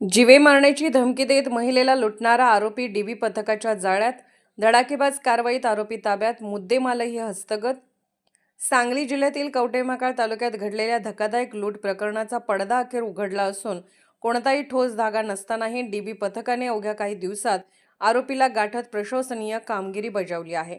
जिवे मारण्याची धमकी देत महिलेला लुटणारा आरोपी डीबी पथकाच्या जाळ्यात धडाकेबाज कारवाईत आरोपी ताब्यात मुद्देमालही हस्तगत. सांगली जिल्ह्यातील कवटेमाकाळ तालुक्यात घडलेल्या धक्कादायक लूट प्रकरणाचा पडदा अखेर उघडला असून कोणताही ठोस धागा नसतानाही डीबी पथकाने अवघ्या काही दिवसात आरोपीला गाठत प्रशंसनीय कामगिरी बजावली आहे.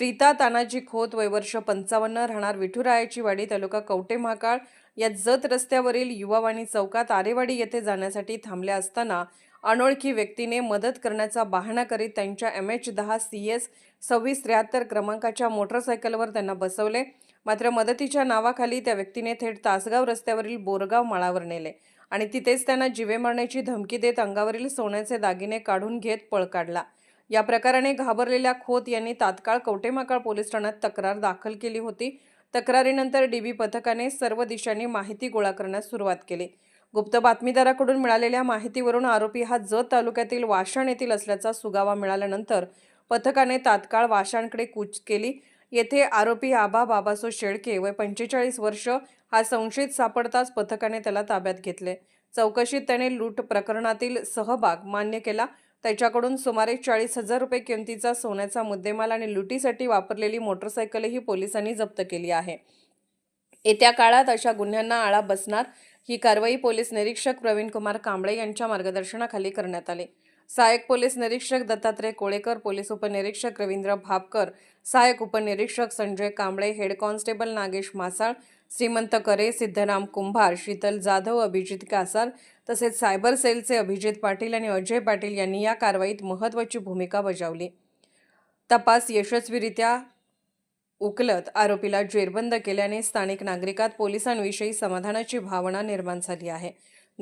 प्रीता तानाजी खोत वयवर्ष पंचावन्न राहणार विठुरायाची वाडी तालुका कवटे महाकाळ या जत रस्त्यावरील युवावाणी चौकात आरेवाडी येथे जाण्यासाठी थांबल्या असताना अनोळखी व्यक्तीने मदत करण्याचा बहाणा करीत त्यांच्या एम एच दहा सी एस सव्वीस त्र्याहत्तर क्रमांकाच्या मोटरसायकलवर त्यांना बसवले. मात्र मदतीच्या नावाखाली त्या व्यक्तीने थेट तासगाव रस्त्यावरील बोरगाव माळावर नेले आणि तिथेच त्यांना जिवे मारण्याची धमकी देत अंगावरील सोन्याचे दागिने काढून घेत पळ काढला. या प्रकाराने घाबरलेल्या खोत यांनी तात्काळ कवटेमाकाळ पोलीस ठाण्यात तक्रार दाखल केली होती. तक्रारीनंतर डीबी पथकाने सर्व दिशांनी माहिती गोळा करण्यास सुरुवात केली. गुप्त बातमीदाराकडून मिळालेल्या माहितीवरून आरोपी हा जत तालुक्यातील वाशाण येथील असल्याचा सुगावा मिळाल्यानंतर पथकाने तात्काळ वाशाणकडे कूच केली. येथे आरोपी आबा बाबासो शेळके वय पंचेचाळीस वर्ष हा संशयित सापडताच पथकाने त्याला ताब्यात घेतले. चौकशीत त्याने लूट प्रकरणातील सहभाग मान्य केला. त्याच्याकडून सुमारे चाळीस हजार रुपये किमतीचा सोन्याचा मुद्देमाल आणि लुटीसाठी वापरलेली मोटरसायकलही पोलिसांनी जप्त केली आहे. येत्या काळात अशा गुन्ह्यांना आळा बसणार ही कारवाई पोलीस निरीक्षक प्रवीण कुमार कांबळे यांच्या मार्गदर्शनाखाली करण्यात आली. सहाय्यक पोलीस निरीक्षक दत्तात्रय कोळेकर पोलीस उपनिरीक्षक रवींद्र भापकर सहाय्यक उपनिरीक्षक संजय कांबळे हेड कॉन्स्टेबल नागेश मासाळ श्रीमंत करे सिद्धराम कुंभार शीतल जाधव अभिजित कासार तसेच सायबर सेलचे अभिजित पाटील आणि अजय पाटील यांनी या कारवाईत महत्त्वाची भूमिका बजावली. तपास यशस्वीरित्या उकलत आरोपीला जेरबंद केल्याने स्थानिक नागरिकात पोलिसांविषयी समाधानाची भावना निर्माण झाली आहे.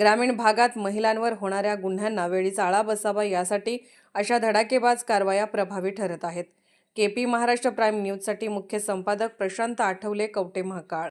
ग्रामीण भागात महिलांवर होणाऱ्या गुन्ह्यांना वेळीच आळा बसावा यासाठी अशा धडाकेबाज कारवाया प्रभावी ठरत आहेत. के पी महाराष्ट्र प्राईम न्यूजसाठी मुख्य संपादक प्रशांत आठवले कवटे महाकाळ.